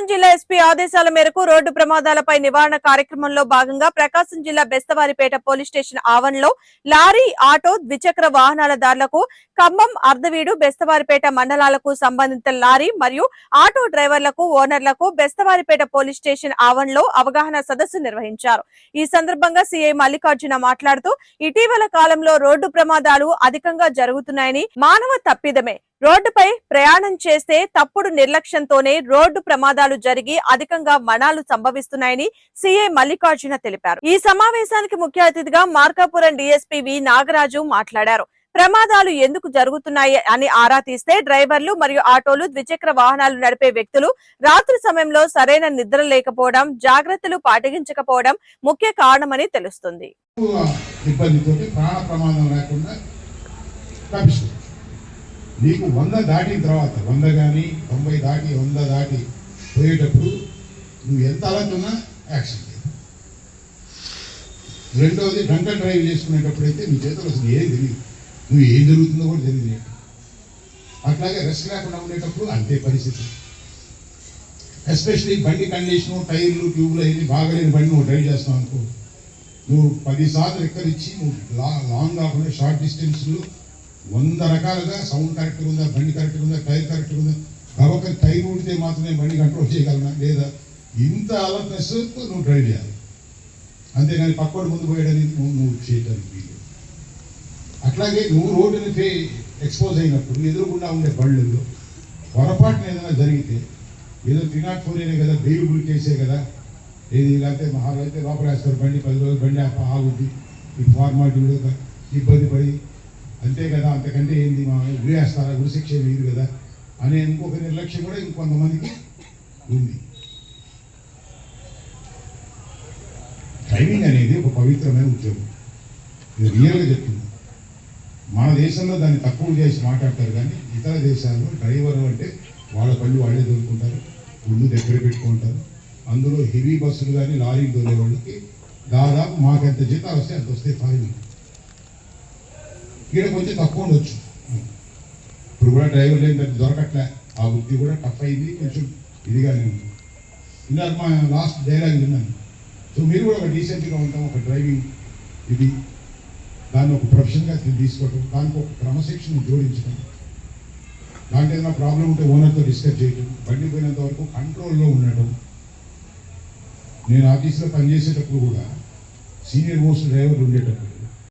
ఆదేశాల మేరకు రోడ్డు ప్రమాదాలపై నివారణ కార్యక్రమంలో భాగంగా ప్రకాశం జిల్లా బెస్తవారిపేట పోలీస్ స్టేషన్ ఆవరణలో లారీ ఆటో ద్విచక్ర వాహనాల దారులకు ఖమ్మం అర్ధవీడు బెస్తవారిపేట మండలాలకు సంబంధిత లారీ మరియు ఆటో డ్రైవర్లకు ఓనర్లకు బెస్తవారిపేట పోలీస్ స్టేషన్ ఆవరణలో అవగాహన సదస్సు నిర్వహించారు. ఈ సందర్భంగా సీఐ మల్లికార్జున మాట్లాడుతూ ఇటీవల కాలంలో రోడ్డు ప్రమాదాలు అధికంగా జరుగుతున్నాయని మానవ తప్పిదమే. రోడ్డుపై ప్రయాణం చేస్తే తప్పుడు నిర్లక్ష్యంతోనే రోడ్డు ప్రమాదాలు జరిగి అధికంగా మరణాలు సంభవిస్తున్నాయని సీఐ మల్లికార్జున తెలిపారు. ఈ సమావేశానికి ముఖ్య అతిథిగా మార్కాపురం డీఎస్పీ వి నాగరాజు మాట్లాడారు. ప్రమాదాలు ఎందుకు జరుగుతున్నాయి అని ఆరా తీస్తే డ్రైవర్లు మరియు ఆటోలు ద్విచక్ర వాహనాలు నడిపే వ్యక్తులు రాత్రి సమయంలో సరైన నిద్ర లేకపోవడం జాగ్రత్తలు పాటించకపోవడం ముఖ్య కారణమని తెలుస్తుంది. నీకు వంద దాటిన తర్వాత వంద కానీ తొంభై దాటి వంద దాటి పోయేటప్పుడు నువ్వు ఎంత అలర్టున్నా యాక్సిడెంట్ రెండవది డ్రంక్ డ్రైవ్ చేసుకునేటప్పుడు అయితే నీ చేతులు అసలు ఏం తెలియదు నువ్వు ఏం జరుగుతుందో కూడా తెలియదు అట్లాగే రెస్ట్ లేకుండా ఉండేటప్పుడు అంతే పరిస్థితి. ఎస్పెషలీ బండి కండిషను టైర్లు ట్యూబ్లు అవి బాగలేని బండి నువ్వు డ్రైవ్ చేస్తావు అనుకో నువ్వు పదిసార్లు ఎక్కడిచ్చి నువ్వు లా లాంగ్ కాకుండా షార్ట్ డిస్టెన్స్లు వంద రకాలుగా సౌండ్ కరెక్ట్గా ఉందా బండి కరెక్ట్గా ఉందా టైర్ కరెక్ట్గా ఉందా? కాబట్టి టైర్ ఊడితే మాత్రమే బండి కంట్రోల్ చేయగలనా? లేదా? ఇంత అలర్ట్నెస్ నువ్వు డ్రైవ్ చేయాలి. అంతేగాని పక్కోడు ముందు పోయడానికి నువ్వు నువ్వు చేయటానికి వీలు. అట్లాగే నువ్వు రోడ్డుని ఫే ఎక్స్పోజ్ అయినప్పుడు ఎదురుకుండా ఉండే బళ్ళల్లో పొరపాటున ఏదైనా జరిగితే ఏదో త్రీ నాట్ ఫోర్ అయినా కదా బెయిలబుల్ కేసే కదా ఏది లేకపోతే మహారాజు అయితే లోపల వేస్తారు బండి పది రోజులు బండి ఆప ఆగుద్ది. ఈ ఫార్మాలిటీ ఇబ్బంది పడి అంతే కదా అంతకంటే ఏంది మా ఉరేస్తారా గురిశిక్ష వేయదు కదా అనే ఇంకొక నిర్లక్ష్యం కూడా ఇంకొంతమందికి ఉంది. ట్రైనింగ్ అనేది ఒక పవిత్రమైన ఉద్యోగం. ఇది రియల్గా చెప్తుంది మన దేశంలో దాన్ని తక్కువ చేసి మాట్లాడతారు కానీ ఇతర దేశాల్లో డ్రైవర్ అంటే వాళ్ళ పళ్ళు వాళ్ళే దొరుకుంటారు ఒళ్ళు దగ్గర పెట్టుకుంటారు. అందులో హెవీ బస్సులు కానీ లారీలు దొరే వాళ్ళకి దాదాపు మాకు జీతాలు వస్తే అంత వస్తే ఫైన్ ఈడ కొంచెం తక్కువ ఉండొచ్చు. ఇప్పుడు కూడా డ్రైవర్ లేని దొరకట్లే. ఆ వృత్తి కూడా టఫ్ అయింది కొంచెం ఇదిగానే ఉంది. ఇందాక మా లాస్ట్ డైలాగ్ విన్నాను. సో మీరు కూడా ఒక డీసెంట్గా ఉంటాం ఒక డ్రైవింగ్ ఇది. దాన్ని ఒక ప్రొఫెషన్గా తీసుకోవటం దానికి ఒక క్రమశిక్షణ జోడించడం దాంట్లో ఏదైనా ప్రాబ్లం ఉంటే ఓనర్తో డిస్కస్ చేయటం బండి పోయినంత వరకు కంట్రోల్లో ఉండటం. నేను ఆఫీస్లో పనిచేసేటప్పుడు కూడా సీనియర్ మోస్ట్ డ్రైవర్లు ఉండేటప్పుడు